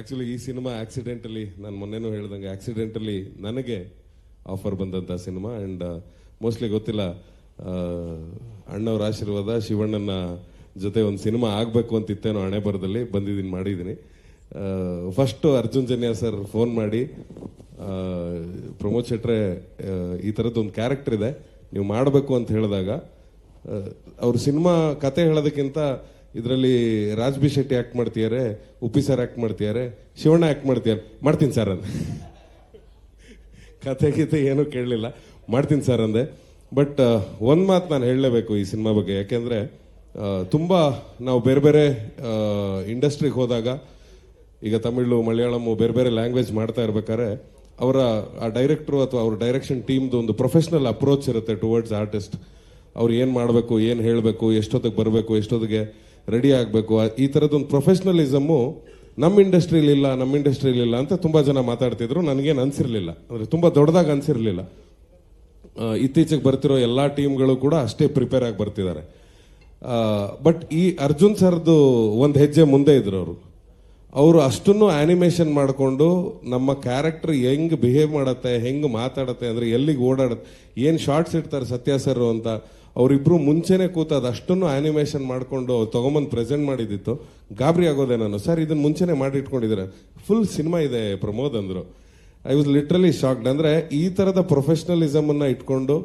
Actually ಈ cinema accidentally ನಾನು ಮೊನ್ನೆನೂ ಹೇಳ್ದಂಗೆ ಆಕ್ಸಿಡೆಂಟಲಿ ನನಗೆ ಆಫರ್ ಬಂದಂಥ ಸಿನಿಮಾ ಆ್ಯಂಡ್ ಮೋಸ್ಟ್ಲಿ ಗೊತ್ತಿಲ್ಲ ಅಣ್ಣವರ ಅಣ್ಣವ್ರ ಆಶೀರ್ವಾದ ಶಿವಣ್ಣನ ಜೊತೆ ಒಂದು ಸಿನಿಮಾ ಆಗಬೇಕು ಅಂತಿತ್ತೇನೋ ಹಣೆ ಬರದಲ್ಲಿ ಬಂದಿದ್ದೀನಿ ಮಾಡಿದ್ದೀನಿ. First Arjun Janya sir phone ಮಾಡಿ ಆ, ಪ್ರಮೋದ್ ಶೆಟ್ರೆ ಈ ಥರದ್ದು ಒಂದು ಕ್ಯಾರೆಕ್ಟರ್ ಇದೆ ನೀವು ಮಾಡಬೇಕು ಅಂತ ಹೇಳಿದಾಗ ಅವ್ರ ಸಿನಿಮಾ ಕತೆ ಹೇಳೋದಕ್ಕಿಂತ ಇದರಲ್ಲಿ ರಾಜ್ಬಿ ಶೆಟ್ಟಿ ಆಕ್ಟ್ ಮಾಡ್ತಿದ್ದಾರೆ ಉಪ್ಪಿ ಸರ್ ಆಕ್ಟ್ ಮಾಡ್ತಿದ್ದಾರೆ ಶಿವಣ್ಣ ಆಕ್ಟ್ ಮಾಡ್ತಿದ್ದಾರೆ ಮಾಡ್ತೀನಿ ಸರ್ ಅಂದೆ. ಕತೆ ಗೀತೆ ಏನೂ ಕೇಳಲಿಲ್ಲ. ಮಾಡ್ತೀನಿ ಸರ್ ಅಂದೆ. ಬಟ್ ಒಂದು ಮಾತು ನಾನು ಹೇಳಲೇಬೇಕು ಈ ಸಿನಿಮಾ ಬಗ್ಗೆ. ಯಾಕೆಂದರೆ ತುಂಬ ನಾವು ಬೇರೆ ಬೇರೆ ಇಂಡಸ್ಟ್ರಿಗೆ ಹೋದಾಗ, ಈಗ ತಮಿಳು ಮಲಯಾಳಮು ಬೇರೆ ಬೇರೆ ಲ್ಯಾಂಗ್ವೇಜ್ ಮಾಡ್ತಾ ಇರ್ಬೇಕಾದ್ರೆ, ಅವರ, ಆ ಡೈರೆಕ್ಟ್ರು ಅಥವಾ ಅವ್ರ ಡೈರೆಕ್ಷನ್ ಟೀಮ್ದು ಒಂದು ಪ್ರೊಫೆಷ್ನಲ್ ಅಪ್ರೋಚ್ ಇರುತ್ತೆ ಟುವರ್ಡ್ಸ್ ಆರ್ಟಿಸ್ಟ್ ಅವ್ರು ಏನು ಮಾಡಬೇಕು, ಏನು ಹೇಳಬೇಕು, ಎಷ್ಟೊತ್ತಿಗೆ ಬರಬೇಕು, ಎಷ್ಟೊತ್ತಿಗೆ ರೆಡಿ ಆಗಬೇಕು. ಈ ಥರದ್ದೊಂದು ಪ್ರೊಫೆಷ್ನಲಿಸಮು ನಮ್ಮ ಇಂಡಸ್ಟ್ರಿಯಲ್ಲಿ ಇಲ್ಲ ನಮ್ಮ ಇಂಡಸ್ಟ್ರಿಯಲ್ಲಿ ಇಲ್ಲ ಅಂತ ತುಂಬ ಜನ ಮಾತಾಡ್ತಿದ್ರು. ನನಗೇನು ಅನ್ಸಿರ್ಲಿಲ್ಲ. ಅಂದರೆ ತುಂಬ ದೊಡ್ಡದಾಗಿ ಅನಿಸಿರಲಿಲ್ಲ. ಇತ್ತೀಚೆಗೆ ಬರ್ತಿರೋ ಎಲ್ಲ ಟೀಮ್ಗಳು ಕೂಡ ಅಷ್ಟೇ ಪ್ರಿಪೇರ್ ಆಗಿ ಬರ್ತಿದ್ದಾರೆ. ಬಟ್ ಈ ಅರ್ಜುನ್ ಸರ್ದು ಒಂದು ಹೆಜ್ಜೆ ಮುಂದೆ ಇದ್ರು ಅವರು. ಅವರು ಅಷ್ಟನ್ನು ಆ್ಯನಿಮೇಷನ್ ಮಾಡಿಕೊಂಡು ನಮ್ಮ ಕ್ಯಾರೆಕ್ಟರ್ ಹೆಂಗೆ ಬಿಹೇವ್ ಮಾಡುತ್ತೆ, ಹೆಂಗೆ ಮಾತಾಡುತ್ತೆ, ಅಂದರೆ ಎಲ್ಲಿಗೆ ಓಡಾಡತ್ತೆ, ಏನು ಶಾರ್ಟ್ಸ್ ಇಡ್ತಾರೆ ಸತ್ಯ ಸರ್ ಅಂತ ಅವರಿಬ್ರು ಮುಂಚೆನೆ ಕೂತದ ಅಷ್ಟನ್ನು ಆನಿಮೇಷನ್ ಮಾಡಿಕೊಂಡು ತಗೊಂಬಂದು ಪ್ರೆಸೆಂಟ್ ಮಾಡಿದ್ದಿತ್ತು ಗಾಬರಿ ಆಗೋದೆ ನಾನು. ಸರ್ ಇದನ್ನು ಮುಂಚೆನೆ ಮಾಡಿಟ್ಕೊಂಡಿದ್ದಾರೆ. ಫುಲ್ ಸಿನಿಮಾ ಇದೆ ಪ್ರಮೋದ್ ಅಂದರು. ಐ ವಾಸ್ ಲಿಟ್ರಲಿ ಶಾಕ್ಡ್ ಅಂದರೆ ಈ ಥರದ ಪ್ರೊಫೆಷ್ನಲಿಸಮನ್ನು ಇಟ್ಕೊಂಡು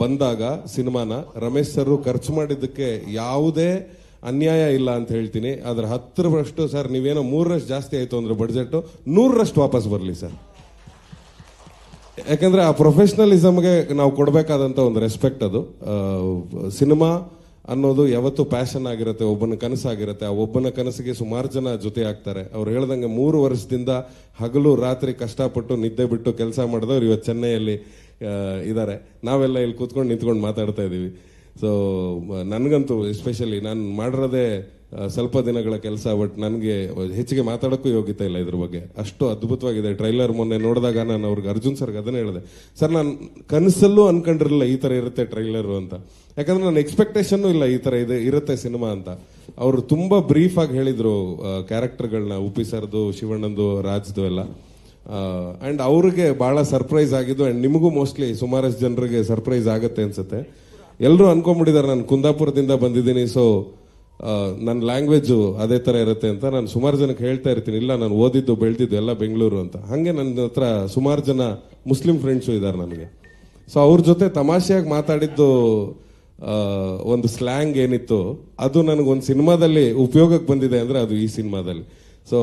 ಬಂದಾಗ ಸಿನಿಮಾನ ರಮೇಶ್ ಸರ್ ಖರ್ಚು ಮಾಡಿದ್ದಕ್ಕೆ ಯಾವುದೇ ಅನ್ಯಾಯ ಇಲ್ಲ ಅಂತ ಹೇಳ್ತೀನಿ. ಅದರ ಹತ್ತರಷ್ಟು ಸರ್, ನೀವೇನೋ ಮೂರರಷ್ಟು ಜಾಸ್ತಿ ಆಯಿತು ಅಂದ್ರೆ ಬಡ್ಜೆಟ್ಟು ನೂರರಷ್ಟು ವಾಪಸ್ ಬರಲಿ ಸರ್. ಯಾಕಂದ್ರೆ ಆ ಪ್ರೊಫೆಷನಲಿಸಮ್ಗೆ ನಾವು ಕೊಡಬೇಕಾದಂತ ಒಂದು ರೆಸ್ಪೆಕ್ಟ್ ಅದು. ಸಿನಿಮಾ ಅನ್ನೋದು ಯಾವತ್ತು ಪ್ಯಾಷನ್ ಆಗಿರುತ್ತೆ, ಒಬ್ಬನ ಕನಸಾಗಿರುತ್ತೆ. ಆ ಒಬ್ಬನ ಕನಸಿಗೆ ಸುಮಾರು ಜನ ಜೊತೆ ಆಗ್ತಾರೆ. ಅವ್ರು ಹೇಳ್ದಂಗೆ ಮೂರು ವರ್ಷದಿಂದ ಹಗಲು ರಾತ್ರಿ ಕಷ್ಟಪಟ್ಟು ನಿದ್ದೆ ಬಿಟ್ಟು ಕೆಲಸ ಮಾಡಿದವ್ರು ಇವತ್ತು ಚೆನ್ನೈಯಲ್ಲಿ ಇದ್ದಾರೆ ನಾವೆಲ್ಲ ಇಲ್ಲಿ ಕೂತ್ಕೊಂಡು ನಿಂತ್ಕೊಂಡು ಮಾತಾಡ್ತಾ ಇದ್ದೀವಿ. ಸೊ ನನಗಂತೂ ಎಸ್ಪೆಷಲಿ ನಾನು ಮಾಡಿರೋದೇ ಸ್ವಲ್ಪ ದಿನಗಳ ಕೆಲಸ ಬಟ್ ನನಗೆ ಹೆಚ್ಚಿಗೆ ಮಾತಾಡೋಕ್ಕೂ ಯೋಗ್ಯತೆ ಇಲ್ಲ ಇದ್ರ ಬಗ್ಗೆ. ಅಷ್ಟು ಅದ್ಭುತವಾಗಿದೆ. ಟ್ರೈಲರ್ ಮೊನ್ನೆ ನೋಡಿದಾಗ ನಾನು ಅವ್ರಿಗೆ ಅರ್ಜುನ್ ಸರ್ಗೆ ಅದನ್ನೇ ಹೇಳಿದೆ. ಸರ್, ನಾನು ಕನಸಲ್ಲೂ ಅನ್ಕೊಂಡಿರಲಿಲ್ಲ ಈ ಥರ ಇರುತ್ತೆ ಟ್ರೈಲರು ಅಂತ. ಯಾಕಂದ್ರೆ ನನ್ನ ಎಕ್ಸ್ಪೆಕ್ಟೇಷನ್ ಇಲ್ಲ ಈ ಥರ ಇದೆ, ಇರುತ್ತೆ ಸಿನಿಮಾ ಅಂತ. ಅವರು ತುಂಬ ಬ್ರೀಫ್ ಆಗಿ ಹೇಳಿದ್ರು ಕ್ಯಾರೆಕ್ಟರ್ಗಳನ್ನ ಉಪಿ ಸರ್ದು, ಶಿವಣ್ಣಂದು, ರಾಜ್ದು ಎಲ್ಲ. ಆ್ಯಂಡ್ ಅವ್ರಿಗೆ ಭಾಳ ಸರ್ಪ್ರೈಸ್ ಆಗಿದ್ದು ಆ್ಯಂಡ್ ನಿಮಗೂ ಮೋಸ್ಟ್ಲಿ ಸುಮಾರಷ್ಟು ಜನರಿಗೆ ಸರ್ಪ್ರೈಸ್ ಆಗುತ್ತೆ ಅನ್ಸುತ್ತೆ. ಎಲ್ಲರೂ ಅನ್ಕೊಂಡ್ಬಿಟ್ಟಿದ್ದಾರೆ ನಾನು ಕುಂದಾಪುರದಿಂದ ಬಂದಿದ್ದೀನಿ ಸೊ ನನ್ನ ಲ್ಯಾಂಗ್ವೇಜು ಅದೇ ಥರ ಇರುತ್ತೆ ಅಂತ ನಾನು ಸುಮಾರು ಜನಕ್ಕೆ ಹೇಳ್ತಾ ಇರ್ತೀನಿ. ಇಲ್ಲ, ನಾನು ಓದಿದ್ದು, ಬೆಳೆದಿದ್ದು ಎಲ್ಲ ಬೆಂಗಳೂರು ಅಂತ. ಹಾಗೆ ನನ್ನ ಹತ್ರ ಸುಮಾರು ಜನ ಮುಸ್ಲಿಂ ಫ್ರೆಂಡ್ಸು ಇದ್ದಾರೆ ನನಗೆ. ಸೊ ಅವ್ರ ಜೊತೆ ತಮಾಷೆಯಾಗಿ ಮಾತಾಡಿದ್ದು ಒಂದು ಸ್ಲ್ಯಾಂಗ್ ಏನಿತ್ತು, ಅದು ನನಗೊಂದು ಸಿನಿಮಾದಲ್ಲಿ ಉಪಯೋಗಕ್ಕೆ ಬಂದಿದೆ ಅಂದರೆ ಅದು ಈ ಸಿನಿಮಾದಲ್ಲಿ. ಸೊ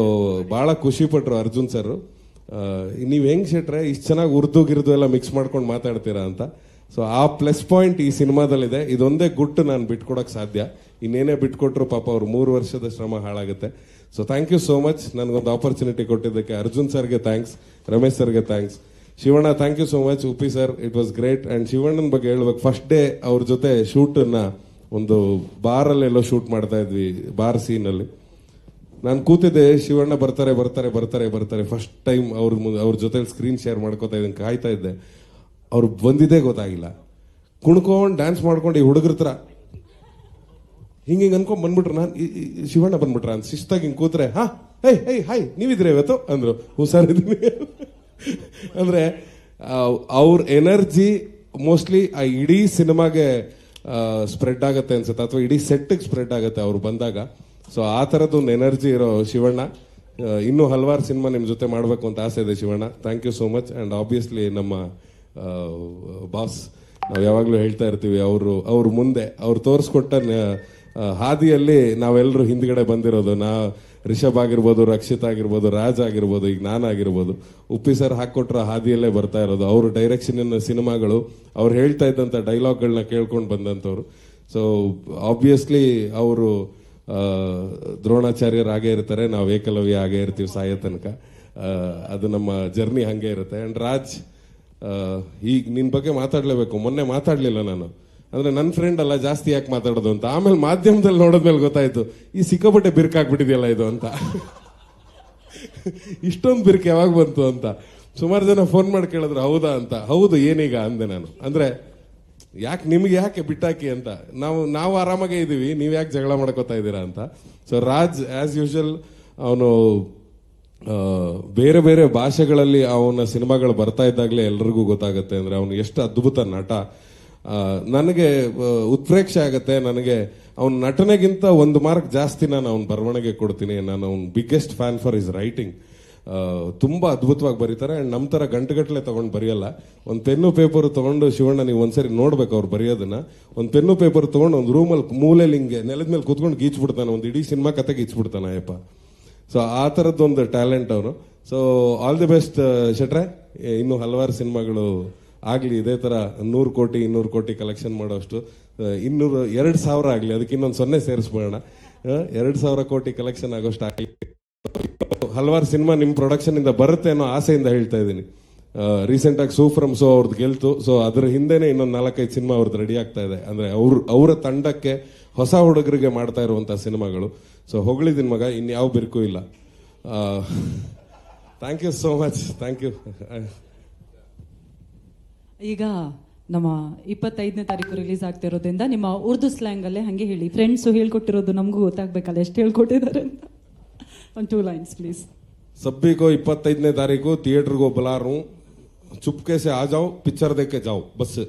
ಭಾಳ ಖುಷಿ ಪಟ್ರು ಅರ್ಜುನ್ ಸರ್. ನೀವು ಹೆಂಗ್ ಶೆಟ್ರೆ, ಇಷ್ಟು ಚೆನ್ನಾಗಿ ಉರ್ದು ಗಿರ್ದು ಎಲ್ಲ ಮಿಕ್ಸ್ ಮಾಡ್ಕೊಂಡು ಮಾತಾಡ್ತೀರಾ ಅಂತ. ಸೊ ಆ ಪ್ಲಸ್ ಪಾಯಿಂಟ್ ಈ ಸಿನಿಮಾದಲ್ಲಿದೆ. ಇದೊಂದೇ ಗುಟ್ ನಾನು ಬಿಟ್ಕೊಡಕ್ ಸಾಧ್ಯ. ಇನ್ನೇನೇ ಬಿಟ್ಕೊಟ್ರು ಪಾಪ ಅವ್ರು ಮೂರು ವರ್ಷದ ಶ್ರಮ ಹಾಳಾಗುತ್ತೆ. So thank you so much ನನಗೊಂದು ಆಪರ್ಚುನಿಟಿ ಕೊಟ್ಟಿದ್ದಕ್ಕೆ ಅರ್ಜುನ್ ಸರ್ಗೆ ಥ್ಯಾಂಕ್ಸ್ ರಮೇಶ್ ಸರ್ಗೆ thanks Shivanna thank you so much Uppi sir it was great and ಶಿವಣ್ಣನ ಬಗ್ಗೆ ಹೇಳ್ಬೇಕು. ಫಸ್ಟ್ ಡೇ ಅವ್ರ ಜೊತೆ ಶೂಟನ್ನು ಒಂದು ಬಾರಲ್ಲೆಲ್ಲೋ ಶೂಟ್ ಮಾಡ್ತಾ ಇದ್ವಿ, ಬಾರ್ ಸೀನಲ್ಲಿ. ನಾನು ಕೂತಿದ್ದೆ, ಶಿವಣ್ಣ ಬರ್ತಾರೆ ಬರ್ತಾರೆ ಬರ್ತಾರೆ ಬರ್ತಾರೆ. ಫಸ್ಟ್ ಟೈಮ್ ಅವ್ರ ಅವ್ರ ಜೊತೆ ಸ್ಕ್ರೀನ್ ಶೇರ್ ಮಾಡ್ಕೋತಾ ಇದ್ದೀನಿ ಕಾಯ್ತಾ ಇದ್ದೆ. ಅವ್ರು ಬಂದಿದ್ದೇ ಗೊತ್ತಾಗಿಲ್ಲ. ಕುಣ್ಕೊಂಡು ಡ್ಯಾನ್ಸ್ ಮಾಡ್ಕೊಂಡು ಈ ಹುಡುಗರ ಹತ್ರ. ಹಿಂಗೆ ಹಿಂಗೆ ಅನ್ಕೊಂಡ್ ಬಂದ್ಬಿಟ್ರು ನಾನು ಶಿವಣ್ಣ ಬಂದ್ಬಿಟ್ರ ಅಂತ. ಶಿಸ್ತಾಗಿ ಹಿಂಗೆ ಕೂತ್ರೆ, ಹಾ, ಏಯ್ ಏಯ್, ಹಾಯ್, ನೀವಿದ್ರೆ ಇವತ್ತು? ಅಂದ್ರು. ಹುಷಾರಿದ್ದೀನಿ ಅಂದ್ರೆ ಅವ್ರ ಎನರ್ಜಿ ಮೋಸ್ಟ್ಲಿ ಆ ಇಡೀ ಸಿನಿಮಾಗೆ ಸ್ಪ್ರೆಡ್ ಆಗುತ್ತೆ ಅನ್ಸುತ್ತೆ. ಅಥವಾ ಇಡೀ ಸೆಟ್ಗೆ ಸ್ಪ್ರೆಡ್ ಆಗುತ್ತೆ ಅವ್ರು ಬಂದಾಗ. ಸೊ, ಆ ಥರದ್ದು ಒಂದು ಎನರ್ಜಿ ಇರೋ ಶಿವಣ್ಣ. ಇನ್ನೂ ಹಲವಾರು ಸಿನಿಮಾ ನಿಮ್ಮ ಜೊತೆ ಮಾಡಬೇಕು ಅಂತ ಆಸೆ ಇದೆ Shivanna. Thank you so much and obviously ನಮ್ಮ ಬಾಸ್, ನಾವು ಯಾವಾಗಲೂ ಹೇಳ್ತಾ ಇರ್ತೀವಿ, ಅವರು, ಅವ್ರ ಮುಂದೆ, ಅವ್ರು ತೋರಿಸ್ಕೊಟ್ಟ ಹಾದಿಯಲ್ಲಿ ನಾವೆಲ್ಲರೂ ಹಿಂದ್ಗಡೆ ಬಂದಿರೋದು. ನಾ, ರಿಷಬ್ ಆಗಿರ್ಬೋದು, ರಕ್ಷಿತ್ ಆಗಿರ್ಬೋದು, ರಾಜ್ ಆಗಿರ್ಬೋದು, ಈಗ ನಾನಾಗಿರ್ಬೋದು ಉಪ್ಪಿ ಸರ್ ಹಾಕೊಟ್ರ ಹಾದಿಯಲ್ಲೇ ಬರ್ತಾ ಇರೋದು. ಅವ್ರ ಡೈರೆಕ್ಷನ್ ಸಿನಿಮಾಗಳು, ಅವ್ರು ಹೇಳ್ತಾ ಇದ್ದಂಥ ಡೈಲಾಗ್ಗಳನ್ನ ಕೇಳ್ಕೊಂಡು ಬಂದಂಥವ್ರು. ಸೊ ಆಬ್ವಿಯಸ್ಲಿ ಅವರು ದ್ರೋಣಾಚಾರ್ಯರು ಇರ್ತಾರೆ. ನಾವು ಏಕಲವ್ಯ ಆಗೇ ಇರ್ತೀವಿ ಸಾಯೋ ತನಕ. ಅದು ನಮ್ಮ ಜರ್ನಿ ಹಂಗೆ ಇರುತ್ತೆ. ಆ್ಯಂಡ್ ರಾಜ್ ಈಗ ನಿನ್ನ ಬಗ್ಗೆ ಮಾತಾಡಲೇಬೇಕು. ಮೊನ್ನೆ ಮಾತಾಡಲಿಲ್ಲ ನಾನು. ಅಂದ್ರೆ ನನ್ನ ಫ್ರೆಂಡ್ ಅಲ್ಲ, ಜಾಸ್ತಿ ಯಾಕೆ ಮಾತಾಡೋದು ಅಂತ. ಆಮೇಲೆ ಮಾಧ್ಯಮದಲ್ಲಿ ನೋಡಿದ್ಮೇಲೆ ಗೊತ್ತಾಯ್ತು, ಈ ಸಿಕ್ಕಾಪಟ್ಟೆ ಬಿರ್ಕಾಕ್ಬಿಟ್ಟಿದೆಯಲ್ಲ ಇದು ಅಂತ. ಇಷ್ಟೊಂದು ಬಿರ್ಕೆ ಯಾವಾಗ ಬಂತು ಅಂತ. ಸುಮಾರು ಜನ ಫೋನ್ ಮಾಡಿ ಕೇಳಿದ್ರು, ಹೌದಾ ಅಂತ. ಹೌದು, ಏನೀಗ ಅಂದೆ ನಾನು. ಅಂದ್ರೆ, ಯಾಕೆ ನಿಮ್ಗೆ ಯಾಕೆ ಬಿಟ್ಟಾಕಿ ಅಂತ. ನಾವು ನಾವು ಆರಾಮಾಗೇ ಇದ್ದೀವಿ ನೀವು ಯಾಕೆ ಜಗಳ ಮಾಡ್ಕೋತಾ ಇದ್ದೀರಾ ಅಂತ. ಸೊ ರಾಜ್ ಆಸ್ ಯೂಶುವಲ್ ಅವನು ಬೇರೆ ಬೇರೆ ಭಾಷೆಗಳಲ್ಲಿ ಅವನ ಸಿನಿಮಾಗಳು ಬರ್ತಾ ಇದ್ದಾಗಲೇ ಎಲ್ರಿಗೂ ಗೊತ್ತಾಗುತ್ತೆ. ಅಂದರೆ ಅವನು ಎಷ್ಟು ಅದ್ಭುತ ನಟ. ನನಗೆ ಉತ್ಪ್ರೇಕ್ಷೆ ಆಗುತ್ತೆ. ನನಗೆ ಅವನ ನಟನೆಗಿಂತ ಒಂದು ಮಾರ್ಕ್ ಜಾಸ್ತಿ ನಾನು ಅವನ ಬರವಣಿಗೆ ಕೊಡ್ತೀನಿ. ನಾನು ಅವ್ನ biggest fan for his writing ತುಂಬ ಅದ್ಭುತವಾಗಿ ಬರೀತಾರೆ. ಆ್ಯಂಡ್ ನಮ್ಮ ಥರ ಗಂಟುಗಟ್ಟಲೆ ತೊಗೊಂಡು ಬರೆಯಲ್ಲ. ಒಂದು ಪೆನ್ನು, ಪೇಪರ್ ತೊಗೊಂಡು ಶಿವಣ್ಣ ನೀವು ಒಂದ್ಸರಿ ನೋಡ್ಬೇಕು ಅವ್ರು ಬರೆಯೋದನ್ನ. ಒಂದು ಪೆನ್ನು, ಪೇಪರ್ ತೊಗೊಂಡು ಒಂದು ರೂಮಲ್ಲಿ ಮೂಲೆಯಲ್ಲಿ ಹಿಂಗೆ ನೆಲದ ಮೇಲೆ ಕೂತ್ಕೊಂಡು ಗೀಚ್ಬಿಡ್ತಾನೆ. ಒಂದು ಇಡೀ ಸಿನಿಮಾ ಕತೆ ಗೀಚ್ಬಿಡ್ತಾನೆ ಅಯ್ಯಪ್ಪ. ಸೊ ಆ ಥರದ್ದೊಂದು ಟ್ಯಾಲೆಂಟ್ ಅವನು ಸೊ ಆಲ್ ದಿ ಬೆಸ್ಟ್ ಶೆಟ್ರೆ. ಇನ್ನು ಹಲವಾರು ಸಿನಿಮಾಗಳು ಆಗಲಿ ಇದೇ ಥರ ನೂರು ಕೋಟಿ ಇನ್ನೂರು ಕೋಟಿ ಕಲೆಕ್ಷನ್ ಮಾಡೋಷ್ಟು. ಆ, ಇನ್ನೂರು ಎರಡು ಸಾವಿರ ಆಗಲಿ ಅದಕ್ಕೆ ಇನ್ನೊಂದು ಸೊನ್ನೆ ಸೇರಿಸ್ಬೋಣ ಎರಡು ಸಾವಿರ ಕೋಟಿ ಕಲೆಕ್ಷನ್ ಆಗೋಷ್ಟು ಆಗಲಿ. ಹಲವಾರು ಸಿನಿಮಾ ನಿಮ್ಮ ಪ್ರೊಡಕ್ಷನ್ ಇಂದ ಬರುತ್ತೆ ಅನ್ನೋ ಆಸೆಯಿಂದ ಹೇಳ್ತಾ ಇದ್ದೀನಿ. ರೀಸೆಂಟ್ ಆಗಿ ಸೂಫ್ರಮ್ ಸೋ ಅವ್ರದ್ದು ಗೆಲ್ತು. ಸೊ ಅದ್ರ ಹಿಂದೆನೆ ಇನ್ನೊಂದು ನಾಲ್ಕೈದು ಸಿನಿಮಾ ಅವ್ರದ್ದು ರೆಡಿ ಆಗ್ತಾ ಇದೆ. ಅಂದ್ರೆ ಅವ್ರ ಅವರ ತಂಡಕ್ಕೆ ಹೊಸ ಹುಡುಗರಿಗೆ ಮಾಡ್ತಾ ಇರುವಂಥ ಸಿನಿಮಾಗಳು. ಸೊ ಹೊಗಳಿದಿನ ಮಗ ಇನ್ಯಾವ ಬಿರುಕು ಇಲ್ಲ. Thank you so much thank you ಈಗ ನಮ್ಮ ಇಪ್ಪತ್ತೈದನೇ ತಾರೀಕು ರಿಲೀಸ್ ಆಗ್ತಾ ಇರೋದ್ರಿಂದ ನಿಮ್ಮ ಉರ್ದು ಸ್ಲ್ಯಾಂಗ್ ಅಲ್ಲೇ ಹಂಗೆ ಹೇಳಿ. ಫ್ರೆಂಡ್ಸು ಹೇಳ್ಕೊಟ್ಟಿರೋದು ನಮಗೂ ಗೊತ್ತಾಗ್ಬೇಕಲ್ಲ ಎಷ್ಟು ಹೇಳ್ಕೊಟ್ಟಿದ್ದಾರೆ ಅಂತ. ಒಂದು ಟೂ ಲೈನ್ಸ್ ಪ್ಲೀಸ್ ಸಬ್ಬಿಕೋ ಇಪ್ಪತ್ತೈದನೇ ತಾರೀಕು ಥಿಯೇಟ್ರಿಗೋ ಬಲಾರು ಚುಪ್ಕೆಸೆ ಆ ಜಾವ್ ಪಿಕ್ಚರ್ ದೇಕೆ ಜಾವ್. ಬಸ್.